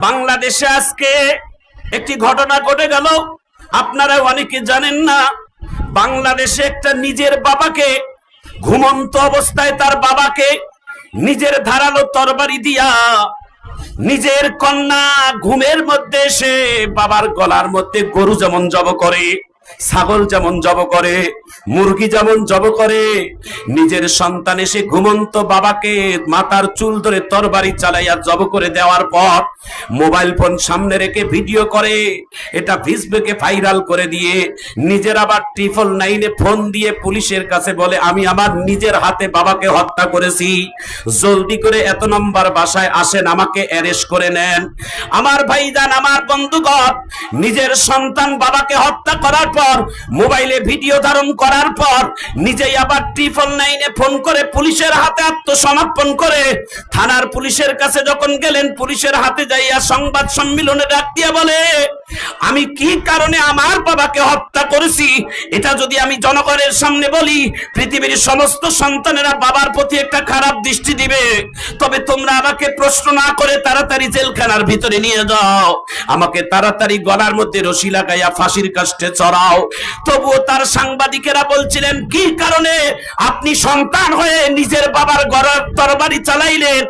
বাংলাদেশে আজকে একটি ঘটনা ঘটে গেল। আপনারা অনেকে জানেন না, বাংলাদেশে একটা নিজের বাবাকে, ঘুমন্ত অবস্থায় তার বাবাকে নিজের ধারালো তরবারি দিয়া নিজের কন্যা ঘুমের মধ্যে সে বাবার গলার মধ্যে গরু যেমন জব করে ছাগল যেমন জব করে, মুরগি যেমন জব করে, নিজের সন্তান এসে ঘুমন্ত বাবাকে মাথার চুল ধরে তরবারি চালাইয়া জব করে দেওয়ার পর মোবাইল ফোন সামনে রেখে ভিডিও করে, এটা ফেসবুকে ভাইরাল করে দিয়ে নিজের আবার ট্রিপল নাইনে ফোন দিয়ে পুলিশের কাছে বলে, আমি আমার নিজের হাতে বাবাকে হত্যা করেছি। জলদি করে এত নম্বর বাসায় আসেন, আমাকে অ্যারেস্ট করে নেন। আমার ভাইজান, আমার বন্ধুগণ, নিজের সন্তান বাবাকে হত্যা করার পর মোবাইলে ভিডিও ধারণ করার পর, নিজেই আবার ট্রিপল নাইনে ফোন করে পুলিশের হাতে আত্মসমর্পণ করে, থানার পুলিশের কাছে যখন গেলেন, পুলিশের হাতে যাইয়া সংবাদ সম্মেলনে ডাক দিয়া বলে আমি কি কারণে আমার বাবাকে হত্যা করেছি? এটা যদি আমি জনগণের সামনে বলি, পৃথিবীর সমস্ত সন্তানেরা বাবার প্রতি একটা খারাপ দৃষ্টি দিবে। তবে তোমরা আমাকে প্রশ্ন না করে তাড়াতাড়ি জেলখানার ভিতরে নিয়ে যাও। আমাকে তাড়াতাড়ি গলার মধ্যে রশি লাগাইয়া ফাঁসির কাষ্টে চড়াও। তবুও তার সাংবাদিকেরা বলছিলেন, কি কারণে আপনি সন্তান হয়ে নিজের বাবার গড়ার তরবারি চালাইলেন?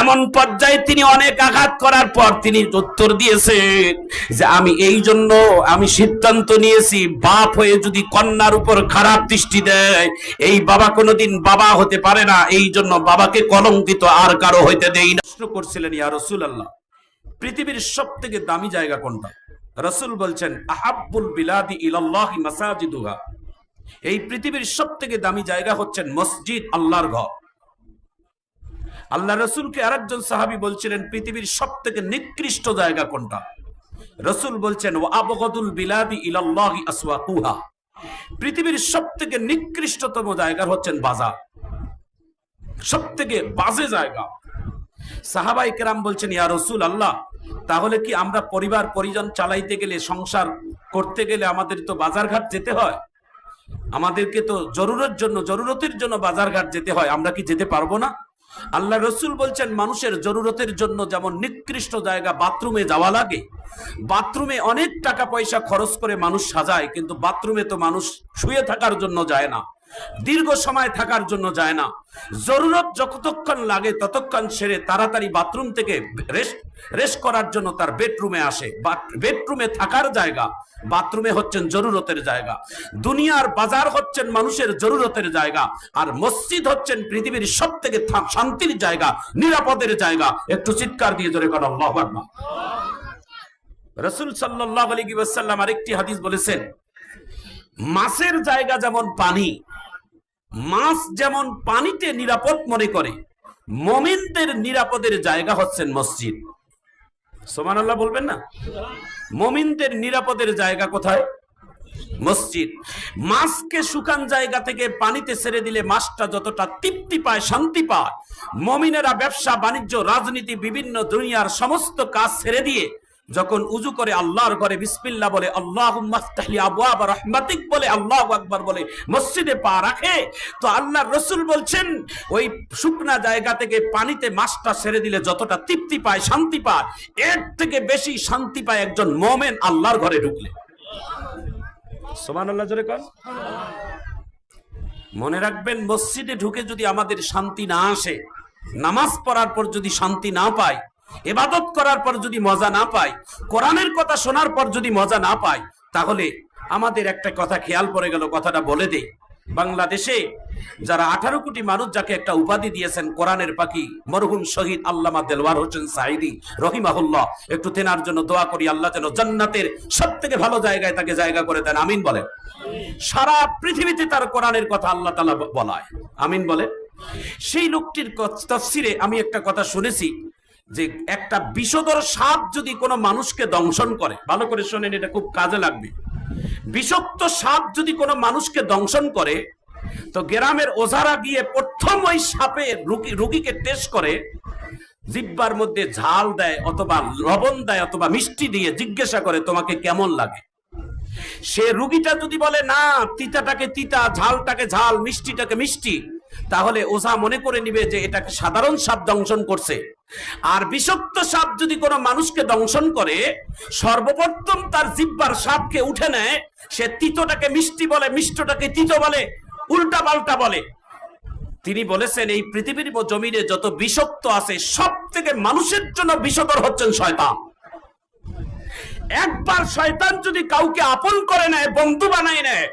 এমন পর্যায়ে তিনি অনেক আঘাত করার পর তিনি উত্তর দিয়েছেন যে আমি এই জন্য আমি সিদ্ধান্ত নিয়েছি, বাপ হয়ে যদি কন্যার উপর খারাপ দৃষ্টি দেয়, এই বাবা কোনোদিন বাবা হতে পারে না, এই জন্য বাবাকে কলঙ্কিত আর কারও হইতে দেই না। প্রশ্ন করছিলেন, ইয়া রসুল আল্লাহ পৃথিবীর সব থেকে দামি জায়গা কোনটা? রসুল বলছেন, আহাব্বুল বিলাদি ইলাল্লাহি মাসাজিদুহা। এই পৃথিবীর সব থেকে দামি জায়গা হচ্ছেন মসজিদ, আল্লাহর ঘর। আল্লাহ রসুলকে আরেকজন সাহাবী বলছিলেন, পৃথিবীর সব থেকে নিকৃষ্ট জায়গা কোনটা? রসুল বলছেন ও আবগদুল বিলাদি ইলাল্লাহি আসওয়াকুহা। পৃথিবীর সব থেকে নিকৃষ্টতম জায়গা হচ্ছেন বাজার। সব থেকে বাজে জায়গা। সাহাবাই কেরাম বলছেন, ইয়া রসুল আল্লাহ তাহলে কি আমরা পরিবার, পরিজন চালাইতে গেলে, সংসার করতে গেলে আমাদের তো বাজারঘাট যেতে হয়? আমাদেরকে তো জরুরত জন্য, জরুরতের জন্য বাজারঘাট যেতে হয়, আমরা কি যেতে পারব না? আল্লাহ রসুল বলছেন, মানুষের জরুরতের জন্য যেমন নিকৃষ্ট জায়গা বাথরুমে যাওয়া লাগে, বাথরুমে অনেক টাকা পয়সা খরচ করে মানুষ সাজায়, কিন্তু বাথরুমে তো মানুষ শুয়ে থাকার জন্য যায় না। দীর্ঘ সময় থাকার জন্য যায় না। জরুরত যতক্ষণ লাগে ততক্ষণ সেরে তাড়াতাড়ি বাথরুম থেকে রেস্ট রেস্ট করার জন্য তার বেডরুমে আসে। বেডরুমে থাকার জায়গা বাথরুমে হচ্ছেন জরুরতের জায়গা। দুনিয়ার বাজার হচ্ছেন মানুষের জরুরতের জায়গা। আর মসজিদ হচ্ছেন পৃথিবীর সব থেকে শান্তির জায়গা, নিরাপদের জায়গা। একটু চিৎকার দিয়ে জোরে কর আল্লাহ রসুল সাল্লাহ আলী আরেকটি হাদিস বলেছেন, মাছের জায়গা যেমন পানি মাছ যেমন পানিতে নিরাপদ মনে করে, মমিনদের নিরাপদের জায়গা হচ্ছেন মসজিদ। সোমান আল্লাহ বলবেন না? মমিনদের নিরাপদের জায়গা কোথায়? মসজিদ। মাছকে শুকান জায়গা থেকে পানিতে ছেড়ে দিলে মাছটা যতটা তৃপ্তি পায়, শান্তি পায়। মমিনেরা ব্যবসা, বাণিজ্য, রাজনীতি, বিভিন্ন দুনিয়ার সমস্ত কাজ ছেড়ে দিয়ে যখন উজু করে আল্লাহর ঘরে বিসমিল্লাহ বলে আল্লাহ বলে, আল্লাহ আকবর বলে, মসজিদে পা রাখে, তো আল্লাহ রসুল বলছেন, ওই শুকনা জায়গা থেকে পানিতে মাছটা ছেড়ে দিলে যতটা তৃপ্তি পায়, শান্তি পায়, এর থেকে বেশি শান্তি পায় একজন মোমেন আল্লাহর ঘরে ঢুকলে। সোমান আল্লাহ জোরে মনে রাখবেন, মসজিদে ঢুকে যদি আমাদের শান্তি না আসে, নামাজ পড়ার পর যদি শান্তি না পায় এবাদত করার পর যদি মজা না পাই কোরআনের কথা শোনার পর যদি মজা না পাই তাহলে আমাদের একটা কথা খেয়াল পড়ে গেল, কথাটা বলে দেই। বাংলাদেশে যারা আঠারো কোটি মানুষ যাকে একটা উপাধি দিয়েছেন, কোরআনের পাখি মরহুম শহীদ আল্লামা দেলওয়ার হোসেন সাইদি রহিমাহুল্লাহ, একটু তেনার জন্য দোয়া করি, আল্লাহ যেন জান্নাতের সব থেকে ভালো জায়গায় তাকে জায়গা করে দেন, আমিন বলেন। সারা পৃথিবীতে তার কোরআনের কথা আল্লাহ তালা বলায়, আমিন বলে সেই লোকটির তফসিরে আমি একটা কথা শুনেছি যে একটা বিষধর সাপ যদি কোনো মানুষকে দংশন করে, ভালো করে শোনেন, এটা খুব কাজে লাগবে। বিষাক্ত সাপ যদি কোনো মানুষকে দংশন করে, তো গ্রামের ওঝারা গিয়ে প্রথম ওই সাপের রুগী, রুগীকে টেস্ট করে, জিব্বার মধ্যে ঝাল দেয় অথবা লবণ দেয় অথবা মিষ্টি দিয়ে জিজ্ঞাসা করে, তোমাকে কেমন লাগে? সে রুগীটা যদি বলে, না, তিতাটাকে তিতা, ঝালটাকে ঝাল, মিষ্টিটাকে মিষ্টি। তাহলে ওঝা মনে করে নিবে যে এটাকে সাধারণ সাপ দংশন করছে। আর বিষাক্ত সাপ যদি কোনো মানুষকে দংশন করে, সর্বপ্রথম তার জিব্বার সাপকে উঠে নেয়, সে তিতোটাকে মিষ্টি বলে, মিষ্টটাকে তিতো বলে উল্টা পাল্টা বলে। তিনি বলেছেন, এই পৃথিবীর জমিনে যত বিষাক্ত আছে সব থেকে মানুষের জন্য বিষকর হচ্ছেন শয়তান। একবার শয়তান যদি কাউকে আপন করে নেয়, বন্ধু বানায় নেয়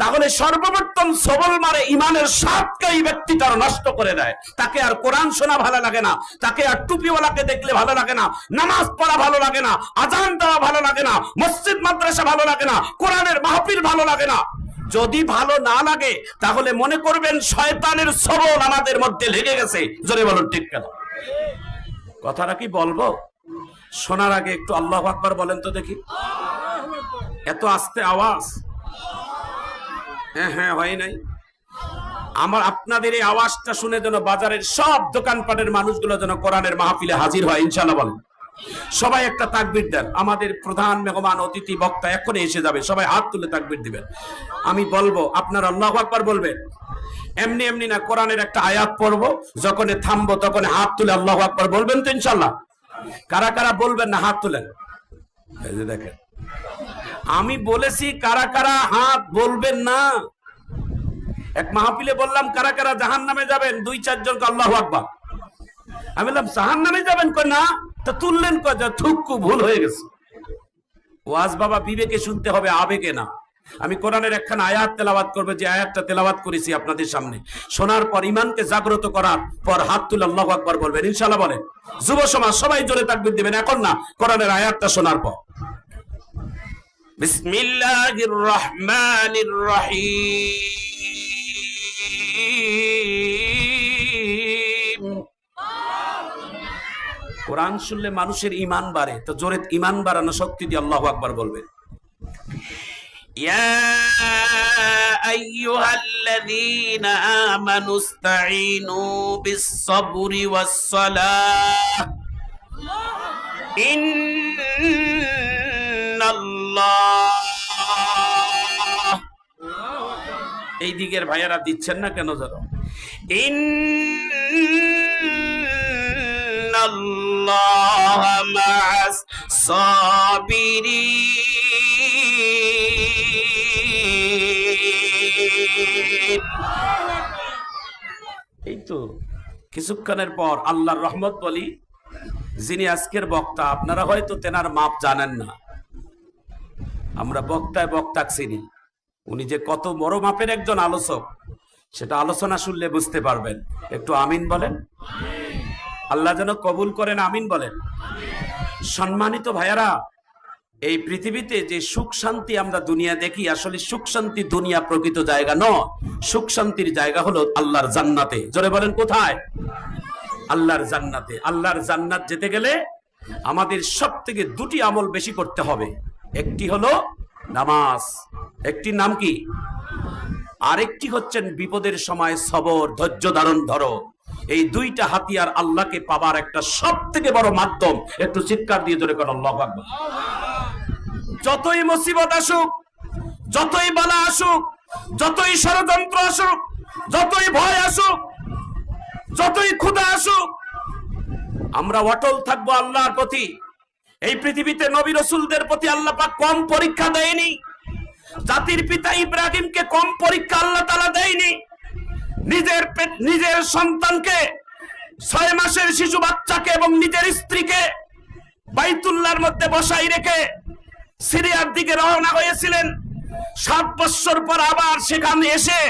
তাহলে সর্বপ্রথম সবল মারে ইমানের সাতকে এই ব্যক্তি তার নষ্ট করে দেয়। তাকে আর কোরআন শোনা ভালো লাগে না, তাকে আর টুপিওয়ালাকে দেখলে ভালো লাগে না, নামাজ পড়া ভালো লাগে না আজান দেওয়া ভালো লাগে না, মসজিদ, মাদ্রাসা ভালো লাগে না, কোরআনের মাহফিল ভালো লাগে না। যদি ভালো না লাগে, তাহলে মনে করবেন শয়তানের সবল আমাদের মধ্যে লেগে গেছে। জোরে বলুন, ঠিক কেন? কথাটা কি বলব? শোনার আগে একটু আল্লাহ আকবার বলেন তো দেখি। এত আস্তে আওয়াজ। হ্যাঁ হ্যাঁ হয় নাই। আমার আপনাদের এই আওয়াজটা শুনে যেন বাজারের সব দোকানপাটের মানুষগুলো যেন কোরআনের মাহফিলে হাজির হয় ইনশাল্লাহ বলেন। সবাই একটা তাকবির দেন। আমাদের প্রধান মেহমান, অতিথি, বক্তা এখনই এসে যাবে। সবাই হাত তুলে তাকবির দিবেন। আমি বলব, আপনার আল্লাহ আকবার বলবেন। এমনি এমনি না, কোরআনের একটা আয়াত পড়ব। যখন থামবো তখন হাত তুলে আল্লাহ আকবার বলবেন তো ইনশাল্লাহ কারা কারা বলবেন না, হাত তুলেন। দেখেন। আমি বলেছি, কারা কারা হাত বলবেন না? এক মাহফিলে বললাম, কারা কারা জাহান নামে যাবেন? দুই চারজন আল্লাহ আকবার। আমি বললাম জাহান নামে যাবেন কই না? তা তুললেন কয় যা থুক্কু ভুল হয়ে গেছে। ওয়াজ বাবা বিবেকে শুনতে হবে, আবেগে না। আমি কোরআনের একখান আয়াত তেলাবাত করবে, যে আয়াতটা তেলাবাত করেছি আপনাদের সামনে। শোনার পর ইমানকে জাগ্রত করার পর হাত তুলে আল্লাহ আকবার বলবেন। ইনশাল্লাহ বলেন, যুব সমাজ সবাই জোরে তাকবির দিবেন, এখন না, কোরআনের আয়াতটা শোনার পর। বিসমিল্লাহির রহমানির রহিম কোরআন শুনলে মানুষের ইমান বাড়ে তো জোরে ইমান বাড়ানো শক্তি দিয়ে আল্লাহ আকবার বলবেন يا أيها الذين آمنوا استعينوا بالصبر والصلاة إن এই দিকের ভাইয়ারা দিচ্ছেন না কেন ধরো সাবিরি এই তো, কিছুক্ষণের পর আল্লাহর রহমত বলি, যিনি আজকের বক্তা, আপনারা হয়তো তেনার মাপ জানেন না। আমরা বক্তায় বক্তা চিনি। উনি যে কত বড় মাপের একজন আলোচক, সেটা আলোচনা শুনলে বুঝতে পারবেন। একটু আমিন বলেন। আল্লাহ যেন কবুল করেন, আমিন বলেন। সম্মানিত ভাইয়ারা, এই পৃথিবীতে যে সুখ শান্তি আমরা দুনিয়া দেখি, আসলে সুখ শান্তি দুনিয়া প্রকৃত জায়গা ন সুখ শান্তির জায়গা হলো আল্লাহর জান্নাতে। জোরে বলেন কোথায়? আল্লাহর জান্নাতে। আল্লাহর জান্নাত যেতে গেলে আমাদের সব থেকে দুটি আমল বেশি করতে হবে। একটি হলো নামাজ একটি নাম কি? আরেকটি হচ্ছেন বিপদের সময় সবর, ধৈর্য ধারণ ধরো। এই দুইটা হাতিয়ার আল্লাহকে পাবার একটা সব থেকে বড় মাধ্যম। একটু চিৎকার দিয়ে ধরে করেন আল্লাহু যতই মুসিবত আসুক, যতই বালা আসুক, যতই ষড়যন্ত্র আসুক, যতই ভয় আসুক, যতই ক্ষুধা আসুক, আমরা অটল থাকব আল্লাহর প্রতি। এই পৃথিবীতে নবী রসুলদের প্রতি আল্লাহ পাক কম পরীক্ষা দেয়নি। জাতির পিতা ইব্রাহিমকে কম পরীক্ষা আল্লাহ তালা দেয়নি। নিজের নিজের সন্তানকে ছয় মাসের শিশু বাচ্চাকে এবং নিজের স্ত্রীকে বাইতুল্লাহর মধ্যে বসাই রেখে সিরিয়ার দিকে রওনা হয়েছিলেন। সাত বছর পর আবার সেখানে এসে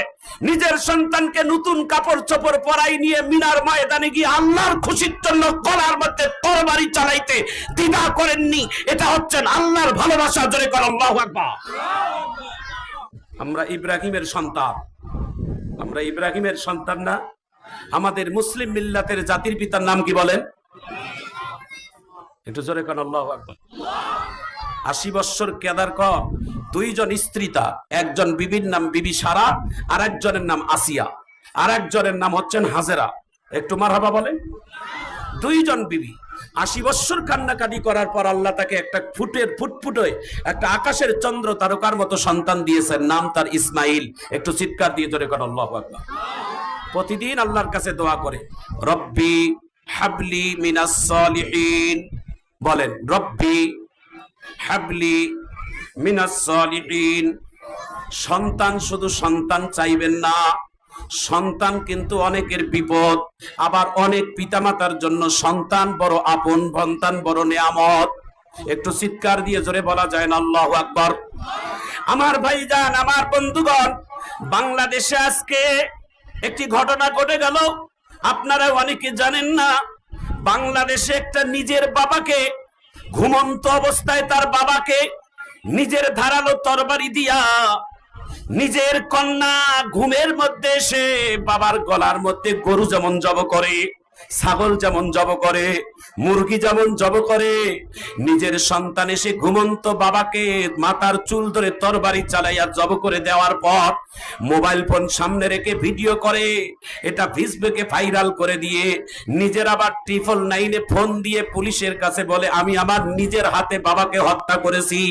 নিজের সন্তানকে নতুন কাপড় চোপড় পরাই নিয়ে মিনার ময়দানে গিয়ে আল্লাহর খুশির জন্য গলার মধ্যে তরবারি চালাইতে দ্বিধা করেননি। এটা হচ্ছেন আল্লাহর ভালোবাসা। জোরে কর আল্লাহু আমরা ইব্রাহিমের সন্তান। আমরা ইব্রাহিমের সন্তান না। আমাদের মুসলিম মিল্লাতের জাতির পিতার নাম কি বলেন? একটু জোরে কর আল্লাহু আকবার। আশি বৎসর কেদার কর। দুইজন স্ত্রী তার একজন বিবির নাম বিবি সারা আর একজনের নাম আসিয়া। আর একজনের নাম হচ্ছেন হাজেরা। একটু মারহাবা বলেন। দুইজন বিবি, আশি বৎসর কান্নাকাটি করার পর আল্লাহ তাকে একটা ফুটের ফুটফুটে, একটা আকাশের চন্দ্র তারকার মতো সন্তান দিয়েছেন। নাম তার ইসমাইল। একটু চিৎকার দিয়ে ধরে কর আল্লাহ প্রতিদিন আল্লাহর কাছে দোয়া করে, রব্বি হাবলি মিনাস সলিহিন। বলেন, রব্বি হাবলি মিনাস সলিহিন সন্তান শুধু সন্তান চাইবেন না, সন্তান কিন্তু অনেকের বিপদ, আবার অনেক পিতামাতার জন্য সন্তান বড় আপন, সন্তান বড় নেয়ামত। একটু চিৎকার দিয়ে জোরে বলা যায় না, আল্লাহ আকবর। আমার ভাইজান, আমার বন্ধুগণ, বাংলাদেশে আজকে একটি ঘটনা ঘটে গেল। আপনারা অনেকে জানেন না, বাংলাদেশে একটা নিজের বাবাকে ঘুমন্ত অবস্থায় তার বাবাকে নিজের ধারালো তরবারি দিয়া নিজের কন্যা ঘুমের মধ্যে সে বাবার গলার মধ্যে গরু যেমন জব করে ছাগল যেমন জব করে, মুরগি যেমন জব করে, নিজের সন্তান এসে ঘুমন্ত বাবাকে মাথার চুল ধরে তরবারি চালাইয়া জব করে দেওয়ার পর মোবাইল ফোন সামনে রেখে ভিডিও করে, এটা ফেসবুকে ভাইরাল করে দিয়ে নিজের আবার ট্রিপল নাইনে ফোন দিয়ে পুলিশের কাছে বলে, আমি আমার নিজের হাতে বাবাকে হত্যা করেছি।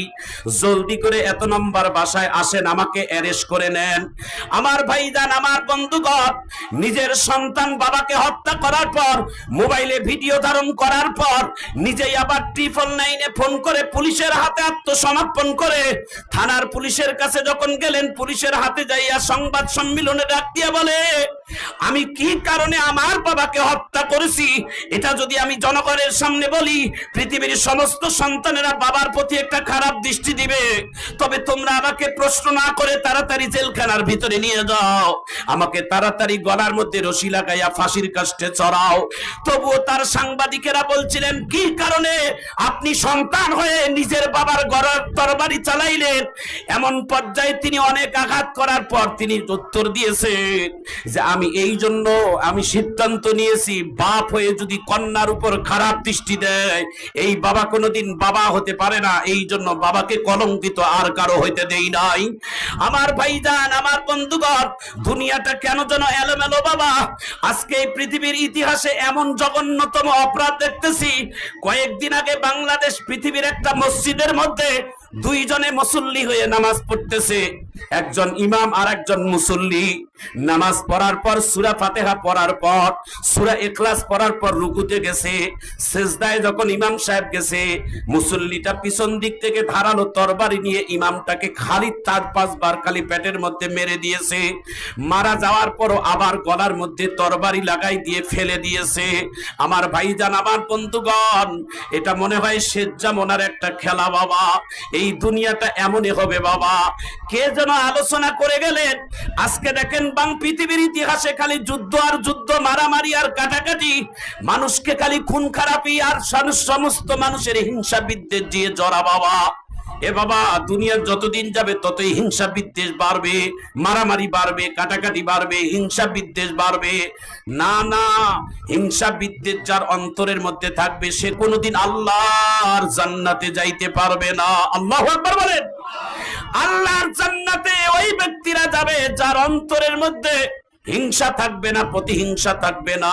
জলদি করে এত নম্বর বাসায় আসেন, আমাকে অ্যারেস্ট করে নেন। আমার ভাইজান, আমার বন্ধুগণ, নিজের সন্তান বাবাকে হত্যা করার পর মোবাইলে ভিডিও ধারণ করার পর, নিজেই আবার ট্রিপল নাইনে ফোন করে পুলিশের হাতে আত্মসমর্পণ করে, থানার পুলিশের কাছে যখন গেলেন, পুলিশের হাতে যাইয়া সংবাদ সম্মেলনে ডাক দিয়ে বলে আমি কি কারণে আমার বাবাকে হত্যা করেছি? এটা যদি আমি জনগণের সামনে বলি, পৃথিবীর সমস্ত সন্তানেরা বাবার প্রতি একটা খারাপ দৃষ্টি দিবে। তবে তোমরা আমাকে প্রশ্ন না করে তাড়াতাড়ি জেলখানার ভিতরে নিয়ে যাও। আমাকে তাড়াতাড়ি গলার মধ্যে রশি লাগাইয়া ফাঁসির কাষ্টে চড়াও। তবুও তার সাংবাদিকেরা বলছিলেন, কি কারণে আপনি সন্তান হয়ে নিজের বাবার গড়ার তরবারি চালাইলেন? এমন পর্যায়ে তিনি অনেক আঘাত করার পর তিনি উত্তর দিয়েছেন যে, আমি এই জন্য আমি সিদ্ধান্ত নিয়েছি, বাপ হয়ে যদি কন্যার উপর খারাপ দৃষ্টি দেয়, এই বাবা কোনোদিন বাবা হতে পারে না, এই জন্য বাবাকে কলঙ্কিত আর কারও হইতে দেই নাই। আমার ভাইজান, আমার বন্ধুগণ, দুনিয়াটা কেন যেন এলোমেলো বাবা? আজকে এই পৃথিবীর ইতিহাসে এমন জঘন্যতম অপরাধ দেখতেছি। কয়েকদিন আগে বাংলাদেশ পৃথিবীর একটা মসজিদের মধ্যে দুইজনে মুসল্লি হয়ে নামাজ পড়তেছে। একজন ইমাম আর একজন মুসল্লি। নামাজ পড়ার পর, সুরা ফাতেহা পড়ার পর, সুরা এখলাস পড়ার পর রুকুতে গেছে। সেজদায় যখন ইমাম সাহেব গেছে, মুসল্লিটা পিছন দিক থেকে ধারালো তরবারি নিয়ে ইমামটাকে খালি চার পাঁচবার খালি পেটের মধ্যে মেরে দিয়েছে। মারা যাওয়ার পরও আবার গলার মধ্যে তরবারি লাগাই দিয়ে ফেলে দিয়েছে। আমার ভাইজান, আমার বন্ধুগণ, এটা মনে হয় শেজ্জা মনার একটা খেলা বাবা। এই দুনিয়াটা এমনই হবে বাবা। কে যেন আলোচনা করে গেলেন। আজকে দেখেন বাং পৃথিবীর ইতিহাসে খালি যুদ্ধ আর যুদ্ধ, মারামারি আর কাটাকাটি। মানুষকে খালি খুন খারাপি আর সমস্ত মানুষের হিংসা বিদ্বেষ দিয়ে জড়া বাবা। এ বাবা দুনিয়ার যতদিন যাবে ততই হিংসা বিদ্বেষ বাড়বে, মারামারি বাড়বে, কাটাকাটি বাড়বে, হিংসা বিদ্বেষ বাড়বে। না না, হিংসা বিদ্বেষ যার অন্তরের মধ্যে থাকবে, সে কোনোদিন আল্লাহর জান্নাতে যাইতে পারবে না। আল্লাহ বলেন। আল্লাহর জান্নাতে ওই ব্যক্তিরা যাবে যার অন্তরের মধ্যে হিংসা থাকবে না, প্রতিহিংসা থাকবে না।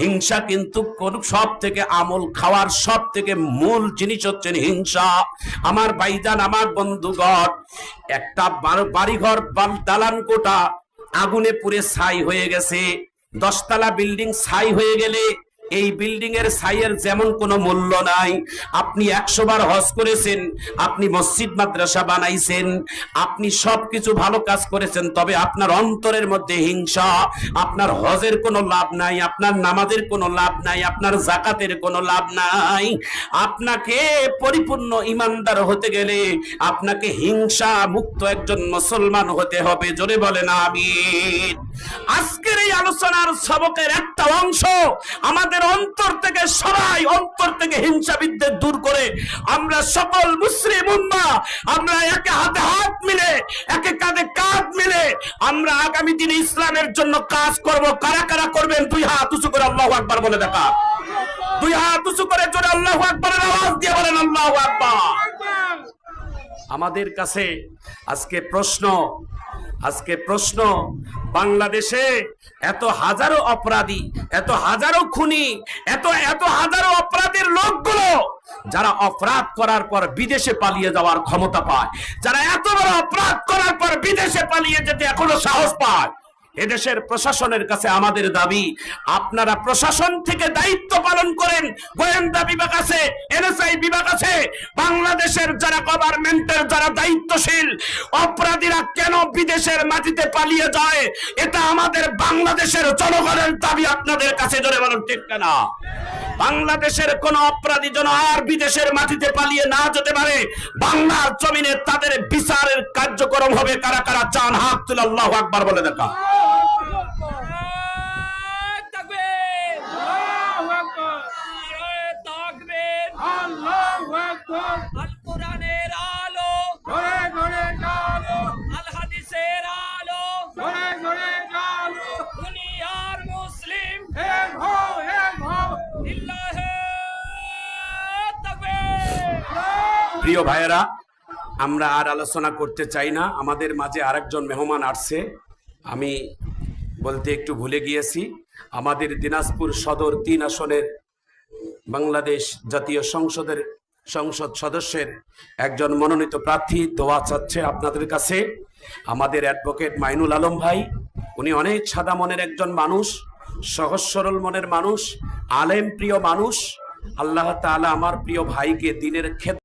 হিংসা কিন্তু কোন সব থেকে আমল খাওয়ার সব থেকে মূল জিনিস হচ্ছে হিংসা। আমার ভাইজান, আমার বন্ধুগণ, একটা বাড়িঘর দালান কোটা আগুনে পুড়ে ছাই হয়ে গেছে। দশতলা বিল্ডিং ছাই হয়ে গেলে এই বিল্ডিং এর ছাইয়ের যেমন কোনো মূল্য নাই। আপনি একশো বার হজ করেছেন, আপনি মসজিদ, মাদ্রাসা বানাইছেন, আপনি সবকিছু ভালো কাজ করেছেন, তবে আপনার অন্তরের মধ্যে হিংসা, আপনার হজের কোনো লাভ নাই, আপনার নামাজের কোনো লাভ নাই, আপনার জাকাতের কোনো লাভ নাই। আপনাকে পরিপূর্ণ ইমানদার হতে গেলে আপনাকে হিংসা মুক্ত একজন মুসলমান হতে হবে। জোরে বলেন, আমিন। আজকের এই আলোচনার সবকের একটা অংশ আমাদের অন্তর থেকে সবাই অন্তর থেকে হিংসা বিদ্বেষ দূর করে আমরা সকল মুসলিম উম্মা আমরা একে হাতে হাত মিলে একে কাঁধে কাঁধ মিলে আমরা আগামী দিনে ইসলামের জন্য কাজ করব। কারা কারা করবেন? দুই হাত উঁচু করে আল্লাহু আকবার বলে দেখা। দুই হাত উঁচু করে জোরে আল্লাহু আকবারের আওয়াজ দিয়ে বলেন আল্লাহু আকবার। আমাদের কাছে আজকে প্রশ্ন আজকে প্রশ্ন, বাংলাদেশে এত হাজারো অপরাধী, এত হাজারো খুনি, এত এত হাজারো অপরাধের লোকগুলো যারা অপরাধ করার পর বিদেশে পালিয়ে যাওয়ার ক্ষমতা পায়, যারা এত বড় অপরাধ করার পর বিদেশে পালিয়ে যেতে এখনও সাহস পায় এদেশের প্রশাসনের কাছে আমাদের দাবি, আপনারা প্রশাসন থেকে দায়িত্ব পালন করেন। গোয়েন্দা বিভাগ আছে, এনএসআই বিভাগ আছে, বাংলাদেশের যারা গভর্নমেন্টের যারা দায়িত্বশীল, অপরাধীরা কেন বিদেশের মাটিতে পালিয়ে যায়? এটা আমাদের বাংলাদেশের জনগণের দাবি, আপনাদের কাছে জোরে বলুন, ঠিক না? বাংলাদেশের কোন অপরাধী যেন আর বিদেশের মাটিতে পালিয়ে না যেতে পারে, বাংলার জমিনে তাদের বিচারের কার্যক্রম হবে। কারা কারা চান? হাত তুলে আল্লাহ আকবার বলে দেখা। প্রিয় ভাইয়েরা, আমরা আর আলোচনা করতে চাই না। আমাদের মাঝে আরেকজন মেহমান আসছে। আমি বলতে একটু ভুলে গিয়েছি। আমাদের দিনাজপুর সদর তিন আসনের বাংলাদেশ জাতীয় সংসদের সংসদ সদস্যের একজন মনোনীত প্রার্থী দোয়া চাচ্ছে আপনাদের কাছে। আমাদের অ্যাডভোকেট মাইনুল আলম ভাই, উনি অনেক সাদা মনের একজন মানুষ, সহজ সরল মনের মানুষ, আলেম প্রিয় মানুষ। আল্লাহ তাআলা আমার প্রিয় ভাইকে দিনের ক্ষেত্রে